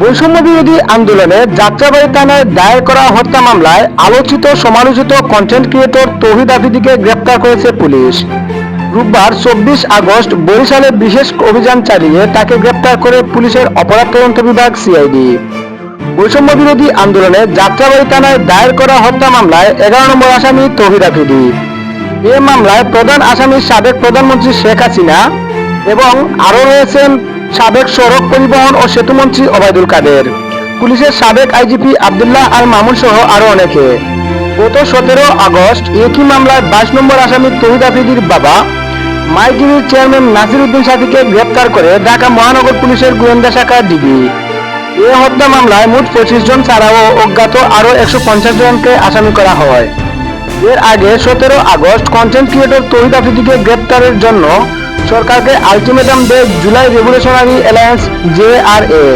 বৈষম্য বিরোধী আন্দোলনে যাত্রাবাড়ি থানায় দায়ের করা হত্যা মামলায় আলোচিত সমালোচিত কন্টেন্ট ক্রিয়েটর তৌহিদ আফ্রিদিকে গ্রেপ্তার করেছে পুলিশ। রোববার চব্বিশ আগস্ট বরিশালে বিশেষ অভিযান চালিয়ে তাকে গ্রেপ্তার করে পুলিশের অপরাধ তদন্ত বিভাগ সিআইডি। বৈষম্য বিরোধী আন্দোলনে যাত্রাবাড়ি থানায় দায়ের করা হত্যা মামলায় এগারো নম্বর আসামি তৌহিদ আফ্রিদি। এ মামলায় প্রধান আসামি সাবেক প্রধানমন্ত্রী শেখ হাসিনা এবং আরও রয়েছেন সাবেক সড়ক পরিবহন ও সেতুমন্ত্রী ওবায়দুল কাদের। পুলিশের সাবেক আইজিপি আবদুল্লাহ আল মামুন সহ আরও অনেকে। গত সতেরো আগস্ট একই মামলায় বাইশ নম্বর আসামি তহিদ আফ্রিদির বাবা মাই চেয়ারম্যান নাসির উদ্দিন সাথীকে গ্রেপ্তার করে ঢাকা মহানগর পুলিশের গোয়েন্দা শাখা ডিবি। এ হত্যা মামলায় মোট পঁচিশ জন ছাড়াও অজ্ঞাত আরও একশো পঞ্চাশ জনকে আসামি করা হয়। এর আগে সতেরো আগস্ট কন্টেন্ট ক্রিয়েটর তহিদ আফ্রিদিকে গ্রেপ্তারের জন্য সরকারকে আলটিমেটাম দেয় July revolutionary alliance J R A.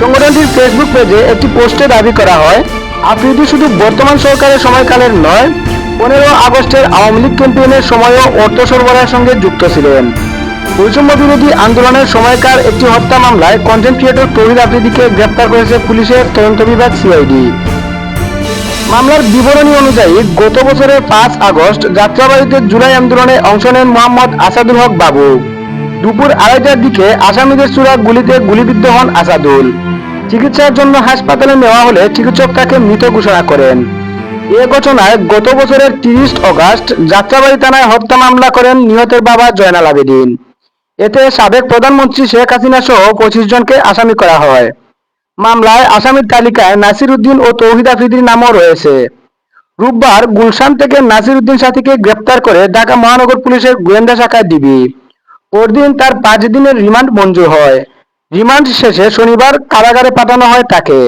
সংগঠনটির ফেসবুক পেজে একটি পোস্টে দাবি করা হয়, আফ্রিদি শুধু বর্তমান সরকারের সময়কালের নয়, পনেরো আগস্টের আওয়ামী লীগ ক্যাম্পেইনের সময়ও অর্থ সরবরাহের সঙ্গে যুক্ত ছিলেন। বৈষম্য বিরোধী আন্দোলনের সময়কার একটি হত্যা মামলায় কন্টেন্ট ক্রিয়েটর তহিদ আফ্রিদিকে গ্রেপ্তার করেছে পুলিশের তদন্ত বিভাগ সিআইডি মামলার বিবরণী অনুযায়ী, গত বছরের পাঁচ আগস্ট যাত্রাবাড়িতে জুলাই আন্দোলনে অংশ নেন মোহাম্মদ আসাদুল হক বাবু। দুপুর আড়াইটার দিকে আসামিদের চূড়া গুলিতে গুলিবিদ্ধ হন আসাদুল। চিকিৎসার জন্য হাসপাতালে নেওয়া হলে চিকিৎসক তাকে মৃত ঘোষণা করেন। এ ঘটনায় গত বছরের তিরিশ অগাস্ট যাত্রাবাড়ি থানায় হত্যা মামলা করেন নিহতের বাবা জয়নাল আবেদিন। এতে সাবেক প্রধানমন্ত্রী শেখ হাসিনা সহ পঁচিশ জনকে আসামি করা হয়। মামলায় আসামির তালিকায় নাসির উদ্দিন ও তৌহিদ আফ্রিদির নামও রয়েছে। রোববার গুলশান থেকে নাসির উদ্দিন সাথীকে গ্রেপ্তার করে ঢাকা মহানগর পুলিশের গোয়েন্দা শাখায় ডিবি। পরদিন তার পাঁচ দিনের রিমান্ড মঞ্জুর হয়। রিমান্ড শেষে শনিবার কারাগারে পাঠানো হয় তাকে।